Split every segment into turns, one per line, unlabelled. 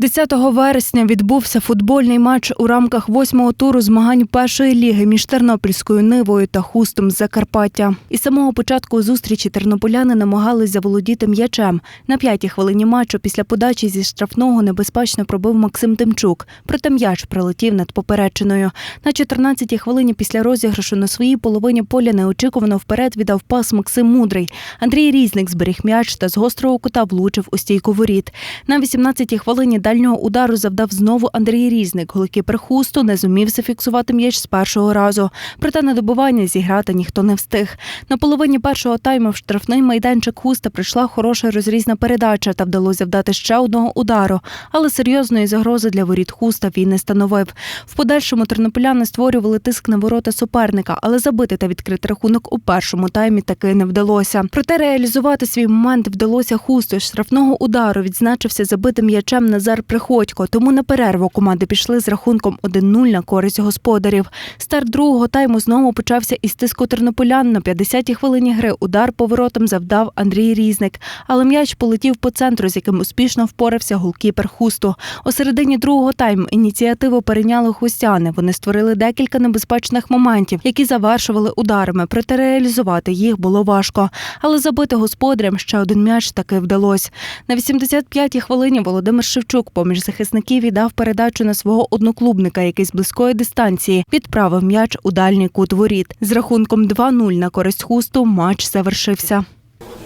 10 вересня відбувся футбольний матч у рамках восьмого туру змагань першої ліги між Тернопільською Нивою та Хустом з Закарпаття. Із самого початку зустрічі тернополяни намагались заволодіти м'ячем. На п'ятій хвилині матчу після подачі зі штрафного небезпечно пробив Максим Тимчук. Проте м'яч прилетів над поперечиною. На 14-й хвилині після розіграшу на своїй половині поля неочікувано вперед віддав пас Максим Мудрий. Андрій Різник зберіг м'яч та з гострого кута влучив у стійку воріт. На 18-й хвилині дальнього удару завдав знову Андрій Різник. Голкіпер Хусту не зумів зафіксувати м'яч з першого разу. Проте на добування зіграти ніхто не встиг. На половині першого тайму в штрафний майданчик Хуста прийшла хороша розрізна передача та вдалося вдати ще одного удару. Але серйозної загрози для воріт Хуста він не становив. В подальшому тернополяни створювали тиск на ворота суперника, але забити та відкрити рахунок у першому таймі таки не вдалося. Проте реалізувати свій момент вдалося Хусту. Штрафного удару відзначився забитим м'ячем Назар Приходько. Тому на перерву команди пішли з рахунком 1-0 на користь господарів. Старт другого тайму знову почався із тиску тернополян. На 50-й хвилині гри удар поворотом завдав Андрій Різник. Але м'яч полетів по центру, з яким успішно впорався голкіпер Хусту. У середині другого тайму ініціативу перейняли хустяни. Вони створили декілька небезпечних моментів, які завершували ударами. Проте реалізувати їх було важко. Але забити господарям ще один м'яч таки вдалося. На 85-й хвилині Володимир Шевчук поміж захисників віддав передачу на свого одноклубника, який з близької дистанції відправив м'яч у дальній кут воріт. З рахунком 2-0 на користь хусту матч завершився.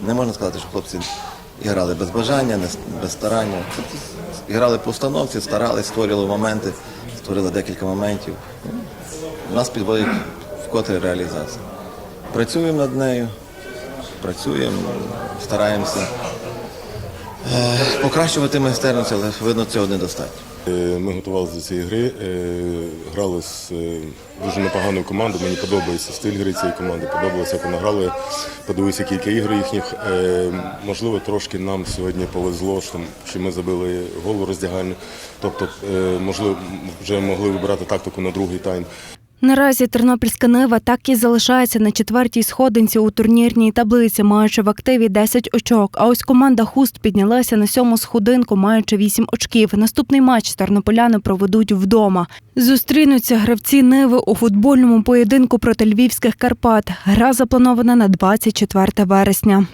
Не можна сказати, що хлопці грали без бажання, без старання. Грали по установці, старались, створювали моменти, створили декілька моментів. Нас підводить вкотре реалізація. Працюємо над нею, працюємо, стараємося покращувати майстерність, але видно, цього недостатньо.
Е, Ми готувалися до цієї гри, е, грали з е, дуже непоганою командою. Мені подобається стиль гри цієї команди, подобалося, як вона грали. Подивився кілька ігор їхніх. Е, Можливо, трошки нам сьогодні повезло, що, ми забили гол у роздягальню. Тобто, е, можливо, вже могли вибирати тактику на другий тайм.
Наразі Тернопільська Нива так і залишається на четвертій сходинці у турнірній таблиці, маючи в активі 10 очок. А ось команда Хуст піднялася на сьому сходинку, маючи 8 очків. Наступний матч тернополяни проведуть вдома. Зустрінуться гравці Ниви у футбольному поєдинку проти львівських Карпат. Гра запланована на 24 вересня.